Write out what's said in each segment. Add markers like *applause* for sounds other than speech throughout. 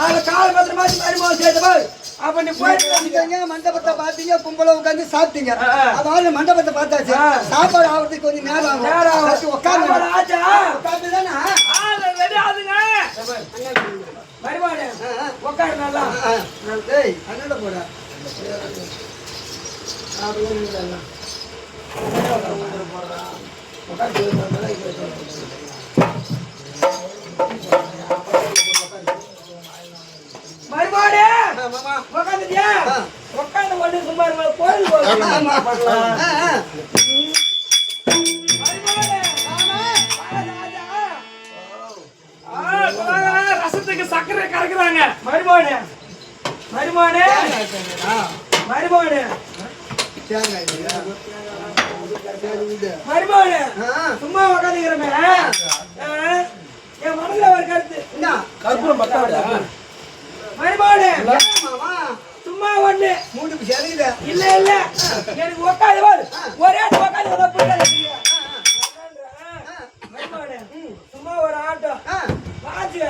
அதுல கால் பத்திர மாதிரி மருமகம் செய்து போய் அப்ப நீ போயிட்டு மண்டபத்தை பார்த்தீங்க கும்பல உட்காந்து சாப்பிட்டீங்க. அதாவது மண்டபத்தை பார்த்தாச்சு. சாப்பாடு ஆகிறதுக்கு கொஞ்சம் நேரம் ஆகும் நேரம் ஆகும். ஆச்சா? உட்காந்துதானே? ஆளு ready ஆகுதுங்க. உட்காரு நல்லா. டேய், அண்ணாண்ட போடா. அப்படியே நில்லுடா. மருமகனே, ஆ, மாமா. உட்காந்துட்டியா? ஆ. உட்காந்து கொண்டு சும்மா இருக்க, கோயிலுக்கு போகணும். ஆமா. பண்ணலாம். மருமகனே, வாடா, ராஜா. ஆ, இப்பதாங்க ரசத்துக்கு சர்க்கரை கறக்குறாங்க? சரி, விடு. மருமகனே, ஆ, சும்மா உட்காந்துக்கிறமே என் மனசுல ஒரு கருத்து. என்ன? மருமகனே மாமா? சும்மா ஒண்ணு. மூணு சரியில்லை. இல்ல இல்ல. எனக்கு உட்காந்து பாரு. ஒரே புரியல மருமகனே சும்மா ஒரு ஆட்டம் ஆ. பாச்சுக்க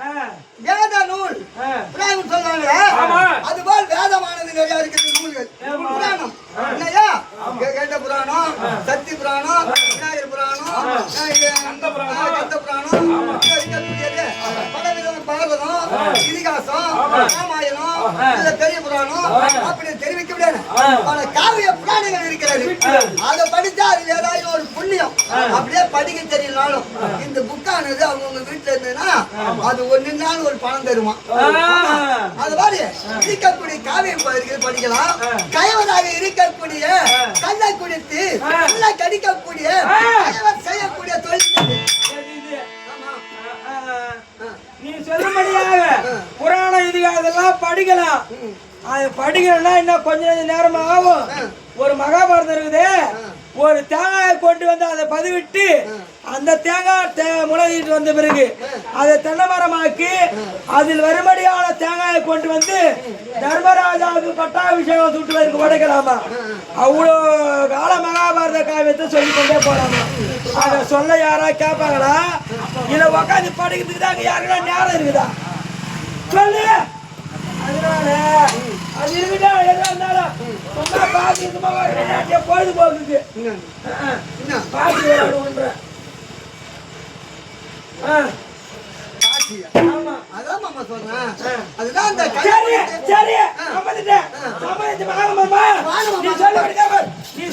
ஆ, வேத நூல். புராணம் சொல்றாங்க. அதுபோல் வேதமானது நிறைய இருக்குது நூல்கள். புராணம். இல்லையா? கேட்ட புராணம் சக்தி புராணம் விநாயகர் புராணம் கந்த புராணம். இதிகாசம் ராமாயணம் இல்ல பெரிய புராணம் அப்படி தெரிவிக்க முடியாது. பல காவிய புராணங்கள் இருக்கிறது. அதை படிச்சா அது ஏதாவது ஒரு புண்ணியம். அப்படியே படிக்க தெரியலனாலும் இந்த புக்கானது அவங்கவுங்க வீட்டுல இருந்ததுன்னா அது ஒண்ணுனாலும் ஒரு பணம் தருமா? அது மாதிரி இருக்கக்கூடிய காவியம் படிக்கலாம். கயவராக இருக்கக்கூடிய கண்ணை குடித்து கடிக்கக்கூடிய செய்யக்கூடிய தொழில் நீ சொல்லும்படியாக புராண இதிகாசெல்லாம் படிக்கலாம். அது படிக்கணும்னா இன்னும் கொஞ்ச கொஞ்ச நேரம் ஆகும். ஒரு மகாபாரதம் இருக்குது. ஒரு தேங்காயை கொண்டு வந்து அதை பதிவிட்டு அந்த தேங்காய் முளையிட்டு வந்த பிறகு அதை தென்னை மரமாக்கி அதில் வரும்படியான தேங்காயை கொண்டு வந்து தர்மராஜாவுக்கு பட்டாபிஷேகம் சுட்டுவதற்கு உடைக்கலாமா அவ்வளோ கால மகாபாரத காவியத்தை சொல்லிக் கொண்டே போலாமா அதை சொல்ல யாரா கேட்பாங்களா? இதை உக்காந்து படிக்கிறதுக்கு தான் யாருக்கா நேரம் இருக்குதா? சொல்லு. அதனால அது இருக்கட்டா எதா இருந்தாலும் சும்மா பாத்து பொழுதுபோக்குக்கு? பாத்து? ஆமா அதான் மாமா சொல்றேன் அதுதான் அந்த சரி சரி சம்மதிட்டேன் சம்மதிச்சு வாங்கம்மா நீ சொல்லபடியா பாரு நீ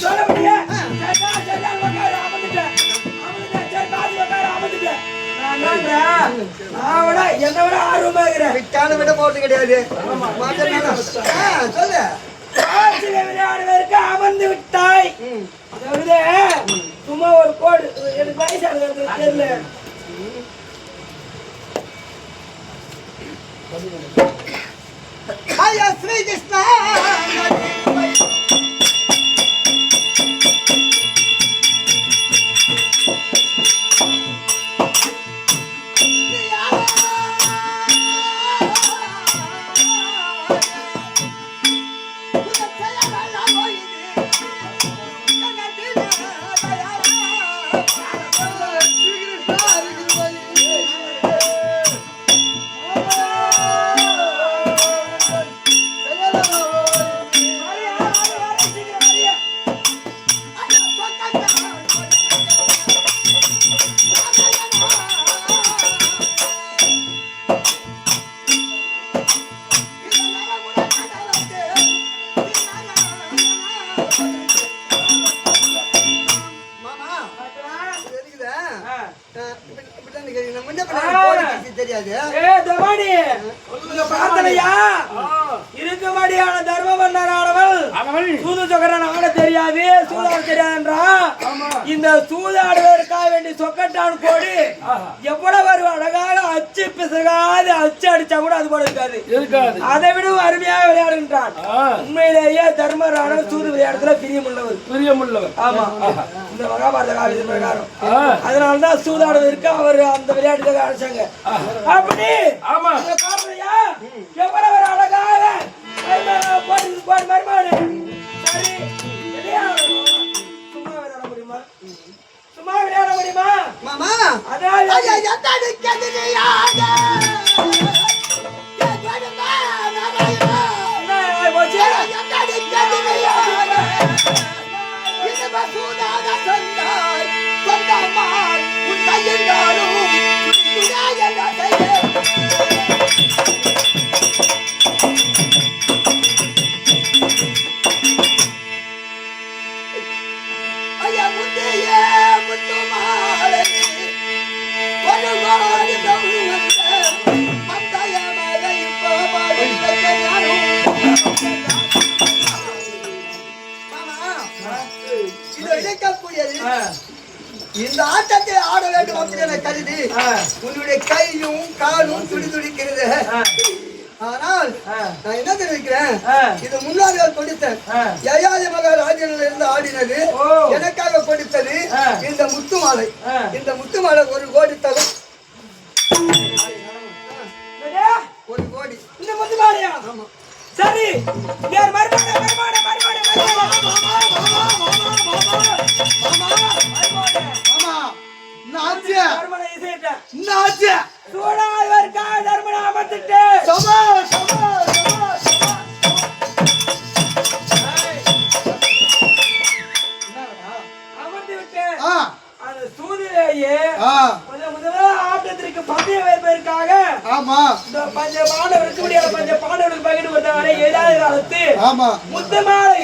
நான் விட என்னை விட ஆர்வமா இருக்கிறேன். விட்டாலும் விட போறது கிடையாது. சொல்லு. விளையாடுவதற்கு அமர்ந்து விட்டாய். சும்மா ஒரு கோடு எனக்கு வயசானது தெரியல. ஐயா ஸ்ரீ சூதாடுவதற்காக வேண்டி சொக்கட்டான் கோடி. எவ்வளவு ஒரு அழகாக அச்சு பிசகாது அச்சு அடிச்சா கூட அது போல இருக்காது. இருக்காது. அதை விட அருமையாக விளையாடுகின்றான். உண்மையிலேயே தர்மரான சூது விளையாடுறதுல பிரியமுள்ளவர். பிரியமுள்ளவர். ஆமா. இந்த மகாபாரத காவியத்தின் பிரகாரம். அதனாலதான் சூதாடுவதற்கு அவர் அந்த விளையாட்டுக்காக அழைச்சாங்க. அப்படி ஆமா. எவ்வளவு அழகாக மருமகனை கதிரையாக? இந்த மசூதாத சொன்னாய் சொந்தமாய் உன் கையினாலும் ஆ, இந்த ஆட்டத்தை ஆட வேண்டும் அப்படின்னு என கருதி உன்னுடைய கையும் காலும் துடி துடிக்கிறது. ஆனால் நான் என்ன தெரிவிக்கிறேன். இது. யயாதி மகாராஜனில் இருந்து ஆடினது. எனக்காக கொடுத்தது. இந்த முத்து மாலை. ஆ. இந்த முத்து மாலை ஒரு கோடி? ஒரு கோடி. இந்த சரி. ஆட்டத்திற்கு பந்தயம் வைப்பதற்காக ஆமா. இந்த பஞ்ச பாண்டவருக்கு முடியாத பஞ்ச பாண்டவருக்கு பகிர்ந்து கொடுத்தாங்க ஏதாவது காலத்து ஆமா. முத்தமாலை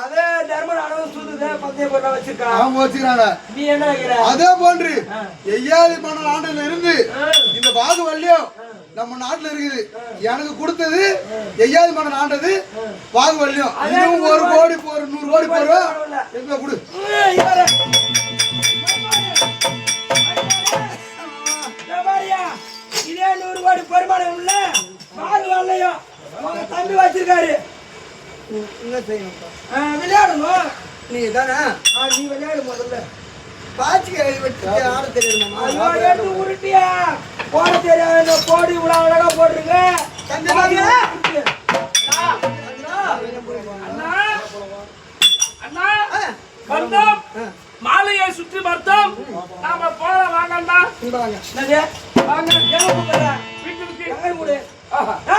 அதே தர்மன் அளவு சூதுத பந்தயம் போட்ட வச்சிருக்கான். ஆமா வச்சுக்கிறாங்க நீ என்ன வைக்கிற? அதே போன்று ஆ. எய்யாதி மன்ன ஆண்டுல இருந்து. இந்த பாகுவல்யம் நம்ம நாட்டுல இருக்குது. எனக்கு கொடுத்தது எய்யாதி மன்னன் ஆண்டது அதே இதுவும் ஒரு கோடி போற நூறு கோடி போறோம். எங்க கொடு. கோடி பெருமானம் உள்ள பாகு வரலையும் உங்க தம்பி வச்சிருக்காரு. என்ன செய்யணும் விளையாடணும் நீ தானே நீ விளையாடு முதல்ல. கழுவி விட்டு ஆட எடுத்து உருட்டியா? போட தெரியாத. கோடி இவ்வளவு அழகா போட்டுருங்க வாங்க. அண்ணா அண்ணா. மாலையை சுற்றி பார்த்தோம். நாம போலாம் வாங்கண்ணா என்னது? வாங்க, Ah! *laughs*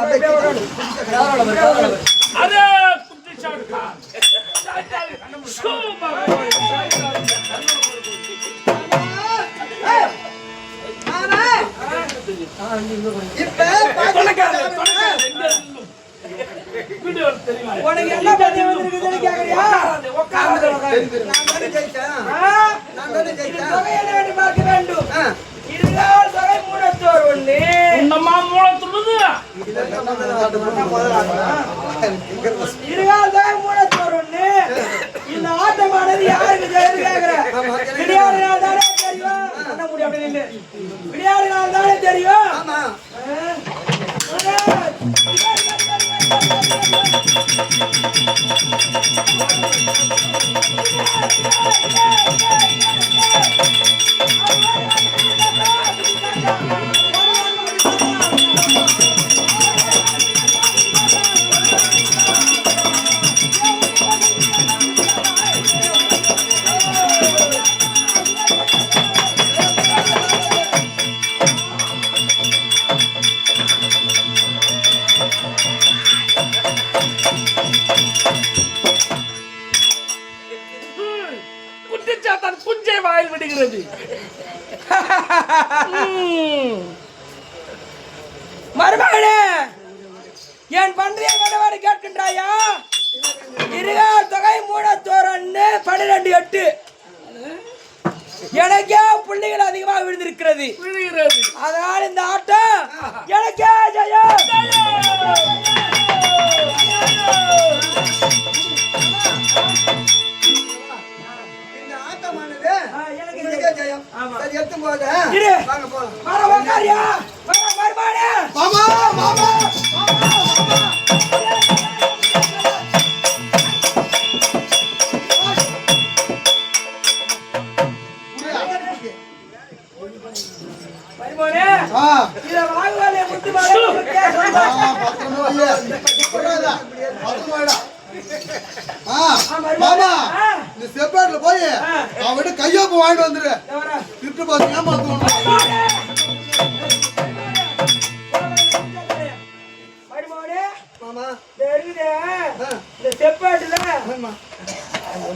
ஓடி அப்படியே அரே குட்டி சாக்கா இப்ப உனக்கு என்ன வந்திருக்குதுன்னு கேக்குறியா நான் தானே ஜெயிச்சேன் நான் தானே ஜெயிச்சேன் தொகை என்ன வேண்டி பார்க்க வேண்டும் தொகை மூணத்தோர் ஒண்ணு இருகால் தொகை இந்த ஆட்டமானது யாருக்கு தெரியும் கேக்குற விளையாடினால் தானே தெரியும் பண்ண முடியும் அப்படி நில்லு தானே தெரியும் ஆமா. குட்டி சாத்தான் குஞ்சை வாயில் விடுகிறது. மருமகனே என் பன்றிய கடவாடு கேட்கின்றாயா? இருகால் தொகை மூணத்தோர் ஒண்ணு பன்னிரெண்டு எட்டு. எனக்கே புள்ளிகள் அதிகமாக விழுந்திருக்கிறது. அதனால் இந்த ஆட்டம் எனக்கே ஜெயம். மாமா ஆ, இந்த செப்பாட்ல போய் வாங்கிட்டு வந்துரு திட்டு பார்த்து மாமா இந்த செப்பாட்டுல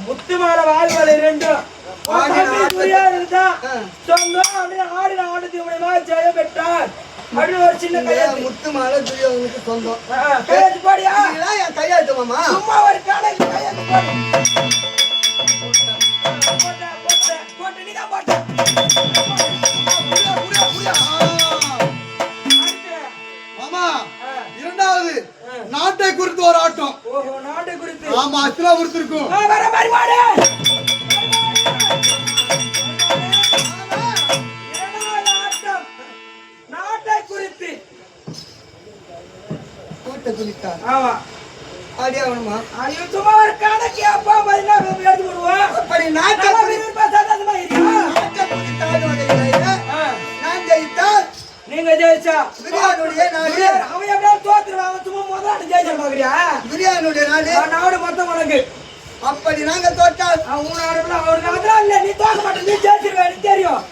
முத்து மாலை ரெண்டும் சொந்தம் அப்படின்னு ஒரு சின்ன கையெழுத்து. முத்து மாலை துரியவனுக்கு சொந்தம். கையெழுத்து போடியா? என் கையெழுத்து மாமா. சும்மா ஒரு கணக்கு கையெழுத்து போடு. போட்ட, மாமா ஆ, இரண்டாவது நாட்டை குறித்து ஒரு ஆட்டம். நாட்டை குறித்து. ஆமா அச்சுலா குறித்திருக்கும் ஆ, கூட்ட துணிக்கார் ஆமா. ஆடி ஆகணுமா ஐயோ சும்மா ஒரு கணக்கு அப்பா பதினாறு எடுத்து விடுவோம் அப்படி நாட்டை நல்லா குறி- விரும்பி பேசாத அந்த மாதிரியா? நாட்டை குறித்த ஆடு வகையிலேயே ஆ, நான் ஜெயித்தால் நீங்க ஜெயிச்சா. துரியானுடைய நாடு. அவன் எப்படியா தோத்துருவான். அவன் சும்மா முதலாட்டு ஜெயிச்சா பாக்குறியா துரியானுடைய நாடு. நாடு மொத்தம் உனக்கு. அப்படி நாங்க தோற்றால் அவன் நாடுல அவனுக்கு அதெல்லாம் இல்ல. நீ தோக்க மாட்டே நீ ஜெயிச்சிருவே எனக்கு தெரியும்.